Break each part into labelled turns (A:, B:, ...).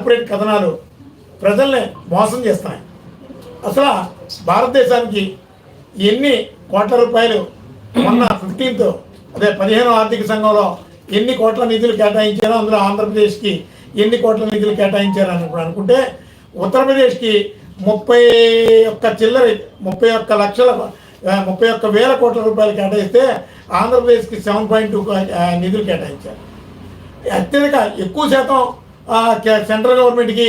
A: Corporate కథనాలు ప్రజల్ని మోసం చేస్తున్నాయి అసలు భారతదేశానికి ఎన్ని కోట్ల రూపాయలు మొన్న ఫిఫ్టీన్త్ అదే పదిహేను ఆర్థిక సంఘంలో ఎన్ని కోట్ల నిధులు కేటాయించారో అందులో ఆంధ్రప్రదేశ్కి ఎన్ని కోట్ల నిధులు కేటాయించారో అని అనుకుంటే ఉత్తరప్రదేశ్కి ముప్పై ఒక్క చిల్లర ముప్పై ఒక్క లక్షల ముప్పై ఒక్క వేల కోట్ల రూపాయలు కేటాయిస్తే ఆంధ్రప్రదేశ్కి సెవెన్ పాయింట్ టూ నిధులు కేటాయించారు. అత్యధిక ఎక్కువ శాతం సెంట్రల్ గవర్నమెంట్కి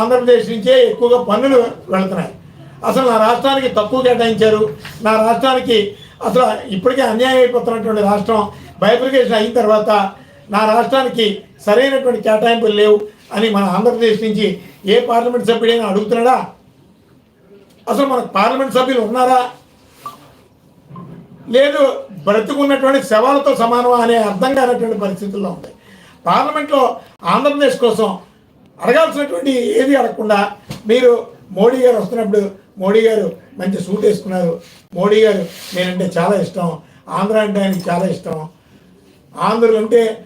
A: ఆంధ్రప్రదేశ్ నుంచే ఎక్కువగా పన్నులు వెళుతున్నాయి. అసలు నా రాష్ట్రానికి తక్కువ కేటాయించారు. నా రాష్ట్రానికి అసలు ఇప్పటికే అన్యాయం అయిపోతున్నటువంటి రాష్ట్రం బైఫికేషన్ అయిన తర్వాత నా రాష్ట్రానికి సరైనటువంటి కేటాయింపులు లేవు అని మన ఆంధ్రప్రదేశ్ నుంచి ఏ పార్లమెంట్ సభ్యుడైనా అడుగుతున్నాడా? అసలు మన పార్లమెంట్ సభ్యులు ఉన్నారా? లేదు బ్రతుకున్నటువంటి శవాలతో సమానం అనే అర్థం కానటువంటి పరిస్థితుల్లో ఉంటాయి పార్లమెంట్లో ఆంధ్రప్రదేశ్ కోసం అడగాల్సినటువంటి ఏది అడగకుండా మీరు మోడీ గారు వస్తున్నప్పుడు మోడీ గారు మంచి సూట్ వేసుకున్నారు. మోడీ గారు నేనంటే చాలా ఇష్టం. ఆంధ్ర అంటే ఆయనకి చాలా ఇష్టం. ఆంధ్రులు అంటే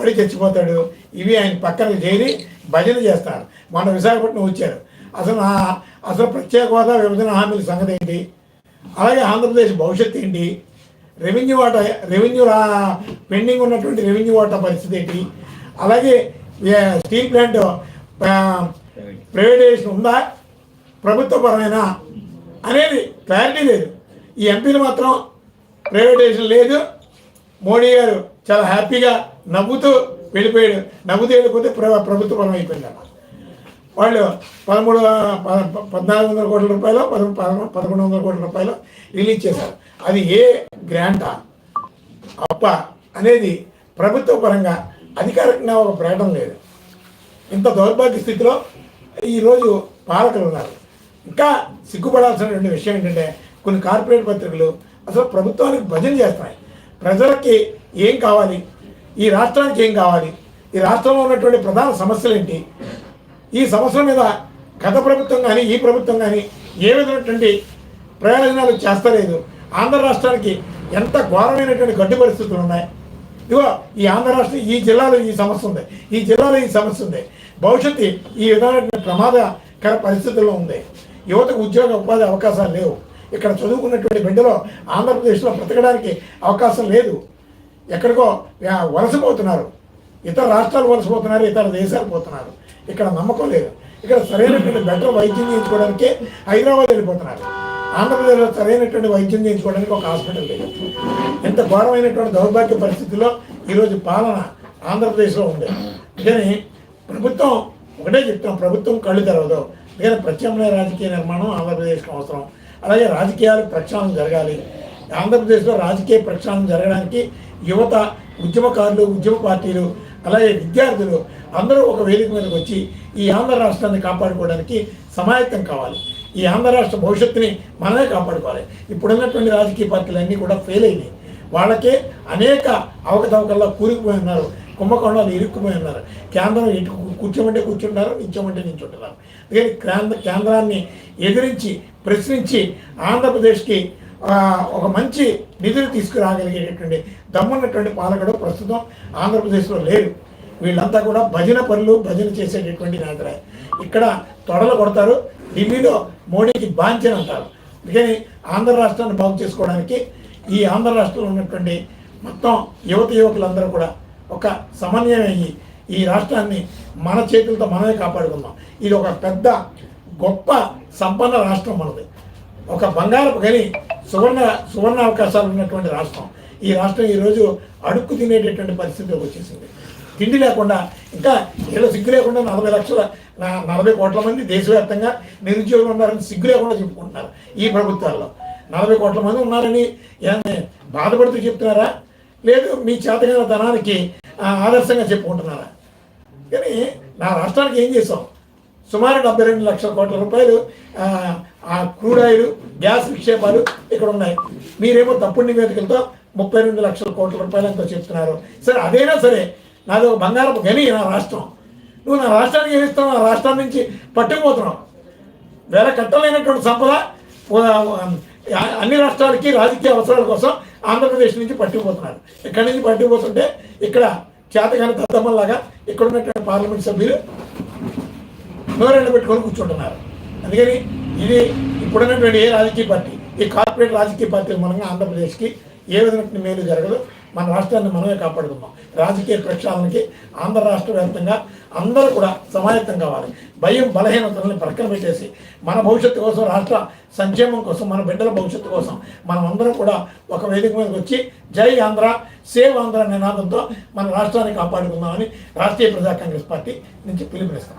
A: పడి చచ్చిపోతాడు. ఇవి ఆయన పక్కన చేరి భజన చేస్తారు. మన విశాఖపట్నం వచ్చారు. అసలు అసలు ప్రత్యేక హోదా విభజన హామీల సంగతి ఏంటి? అలాగే ఆంధ్రప్రదేశ్ భవిష్యత్తు ఏంటి? రెవెన్యూ వాటా రెవెన్యూ రా పెండింగ్ ఉన్నటువంటి రెవెన్యూ వాటా పరిస్థితి ఏంటి? అలాగే స్టీల్ ప్లాంట్ ప్రైవేటైజేషన్ ఉందా? ప్రభుత్వపరమైన? అనేది క్లారిటీ లేదు. ఈ ఎంపీలు మాత్రం ప్రైవేటైజేషన్ లేదు. మోడీ గారు చాలా హ్యాపీగా నవ్వుతూ వెళ్ళిపోయాడు. నవ్వుతూ వెళ్ళిపోతే ప్ర ప్రభుత్వపరం అయిపోయింది వాళ్ళు పదమూడు ప- పద్నాలుగు వందల కోట్ల రూపాయలు పద పద- పదకొండు వందల కోట్ల రూపాయలు రిలీజ్ చేశారు. అది ఏ గ్రాంటా. అప్ప అనేది ప్రభుత్వ పరంగా అధికారికంగా ఒక ప్రకటన లేదు. ఇంత దౌర్భాగ్య స్థితిలో ఈరోజు పాలకులు ఉన్నారు. ఇంకా సిగ్గుపడాల్సినటువంటి విషయం ఏంటంటే కొన్ని కార్పొరేట్ పత్రికలు అసలు ప్రభుత్వానికి భజన చేస్తున్నాయి. ప్రజలకి ఏం కావాలి? ఈ రాష్ట్రానికి ఏం కావాలి? ఈ రాష్ట్రంలో ఉన్నటువంటి ప్రధాన సమస్యలు ఏంటి? ఈ సమస్యల మీద గత ప్రభుత్వం కానీ ఈ ప్రభుత్వం కానీ ఏ విధమైనటువంటి ప్రయోజనాలు చేస్తలేదు? ఆంధ్ర రాష్ట్రానికి ఎంత ఘోరమైనటువంటి గడ్డు పరిస్థితులు ఉన్నాయి. ఇగో ఈ ఆంధ్ర రాష్ట్రం ఈ జిల్లాలో ఈ సమస్య ఉంది. ఈ జిల్లాలో ఈ సమస్య ఉంది. భవిష్యత్తు ఈ విధమైన ప్రమాదకర పరిస్థితుల్లో ఉంది. యువతకు ఉద్యోగ ఉపాధి అవకాశాలు లేవు. ఇక్కడ చదువుకున్నటువంటి బిడ్డలో ఆంధ్రప్రదేశ్లో బ్రతకడానికి అవకాశం లేదు. ఎక్కడికో వలసపోతున్నారు. ఇతర రాష్ట్రాలు వలసపోతున్నారు ఇతర దేశాలు పోతున్నారు. ఇక్కడ నమ్మకం లేదు. ఇక్కడ సరైనటువంటి బెటర్ వైద్యం చేయించుకోవడానికి హైదరాబాద్ వెళ్ళిపోతున్నారు. ఆంధ్రప్రదేశ్లో సరైనటువంటి వైద్యం చేయించుకోవడానికి ఒక హాస్పిటల్ లేదు. ఎంత ఘోరమైనటువంటి దౌర్భాగ్య పరిస్థితుల్లో ఈరోజు పాలన ఆంధ్రప్రదేశ్లో ఉంది. కానీ ప్రభుత్వం ఒకటే చెప్తాం ప్రభుత్వం కళ్ళు తెరవదు. అందుకని ప్రత్యామ్నాయ రాజకీయ నిర్మాణం ఆంధ్రప్రదేశ్కి అవసరం. అలాగే రాజకీయాలు ప్రక్షాళన జరగాలి. ఆంధ్రప్రదేశ్లో రాజకీయ ప్రక్షాళన జరగడానికి యువత ఉద్యమకారులు ఉద్యమ పార్టీలు అలాగే విద్యార్థులు అందరూ ఒక వేదిక మీదకి వచ్చి ఈ ఆంధ్ర రాష్ట్రాన్ని కాపాడుకోవడానికి సమాయత్తం కావాలి. ఈ ఆంధ్ర రాష్ట్ర భవిష్యత్తుని మనమే కాపాడుకోవాలి. ఇప్పుడున్నటువంటి రాజకీయ పార్టీలన్నీ కూడా ఫెయిల్ అయినాయి. వాళ్ళకే అనేక అవకతవకల్లో కూరుకుపోయి ఉన్నారు. కుంభకోణాలు ఇరుక్కుపోయి ఉన్నారు. కేంద్రం ఇటు కూర్చోమంటే కూర్చుంటారు నించోమంటే నించుంటున్నారు అందుకని కేంద్ర కేంద్రాన్ని ఎదిరించి ప్రశ్నించి ఆంధ్రప్రదేశ్కి ఒక మంచి నిధులు తీసుకురాగలిగేటటువంటి దమ్మున్నటువంటి పాలకుడు ప్రస్తుతం ఆంధ్రప్రదేశ్లో లేరు వీళ్ళంతా కూడా భజన పనులు భజన చేసేటటువంటి నాయకులే ఇక్కడ తొడలు కొడతారు ఢిల్లీలో మోడీకి బాంచని అంటారు. అందుకని ఆంధ్ర రాష్ట్రాన్ని బాగు చేసుకోవడానికి ఈ ఆంధ్ర రాష్ట్రంలో ఉన్నటువంటి మొత్తం యువత యువకులందరూ కూడా ఒక సమన్వయం అయ్యి ఈ రాష్ట్రాన్ని మన చేతులతో మనమే కాపాడుకుందాం. ఇది ఒక పెద్ద గొప్ప సంపన్న రాష్ట్రం మనది. ఒక బంగారపు గని సువర్ణ సువర్ణ అవకాశాలు ఉన్నటువంటి రాష్ట్రం. ఈ రాష్ట్రం ఈరోజు అడుక్కు తినేటటువంటి పరిస్థితిలోకి వచ్చేసింది. తిండి లేకుండా ఇంకా ఏదో సిగ్గు లేకుండా నలభై లక్షల నలభై కోట్ల మంది దేశవ్యాప్తంగా నిరుద్యోగులు ఉన్నారని సిగ్గు లేకుండా చెప్పుకుంటున్నారు ఈ ప్రభుత్వాల్లో. నలభై కోట్ల మంది ఉన్నారని ఏమన్నా బాధపడుతూ చెప్తున్నారా? లేదు మీ చేతగల ధనానికి ఆదర్శంగా చెప్పుకుంటున్నారా? కానీ నా రాష్ట్రానికి ఏం చేసాం సుమారు డెబ్బై రెండు లక్షల కోట్ల రూపాయలు ఆ, క్రూడ్ ఆయిల్ గ్యాస్ నిక్షేపాలు ఇక్కడ ఉన్నాయి. మీరేమో తప్పుడు నివేదికలతో ముప్పై రెండు లక్షల కోట్ల రూపాయలు ఎంతో చెప్తున్నారు. సరే అదైనా సరే నాది ఒక బంగారపు గని నా రాష్ట్రం. నువ్వు నా రాష్ట్రానికి ఏమిస్తావు నా రాష్ట్రం నుంచి పట్టుకుపోతున్నావు. వేల కట్టలేనటువంటి సంపద అన్ని రాష్ట్రాలకి రాజకీయ అవసరాల కోసం ఆంధ్రప్రదేశ్ నుంచి పట్టుకుపోతున్నారు. ఇక్కడి నుంచి పట్టుకుపోతుంటే ఇక్కడ చేతగాని దద్దమ్మలాగా ఇక్కడ ఉన్నటువంటి పార్లమెంట్ సభ్యులు నోరెళ్ళు పెట్టుకొని కూర్చుంటున్నారు. అందుకని ఇది ఇప్పుడున్నటువంటి ఏ రాజకీయ పార్టీ ఈ కార్పొరేట్ రాజకీయ పార్టీల మూలంగా ఆంధ్రప్రదేశ్కి ఏ విధమైన మేలు జరగదు. మన రాష్ట్రాన్ని మనమే కాపాడుకుందాం. రాజకీయ ప్రక్షాళనకి ఆంధ్ర రాష్ట్ర వ్యాప్తంగా అందరూ కూడా సమాయత్తం కావాలి. భయం బలహీనతలను ప్రక్కన పెట్టేసి మన భవిష్యత్తు కోసం రాష్ట్ర సంక్షేమం కోసం మన బిడ్డల భవిష్యత్తు కోసం మనం అందరం కూడా ఒక వేదిక మీదకి వచ్చి జై ఆంధ్ర సేవ్ ఆంధ్ర నినాదంతో మన రాష్ట్రాన్ని కాపాడుకుందామని రాష్ట్రీయ ప్రజా కాంగ్రెస్ పార్టీ నుంచి పిలుపునిస్తాం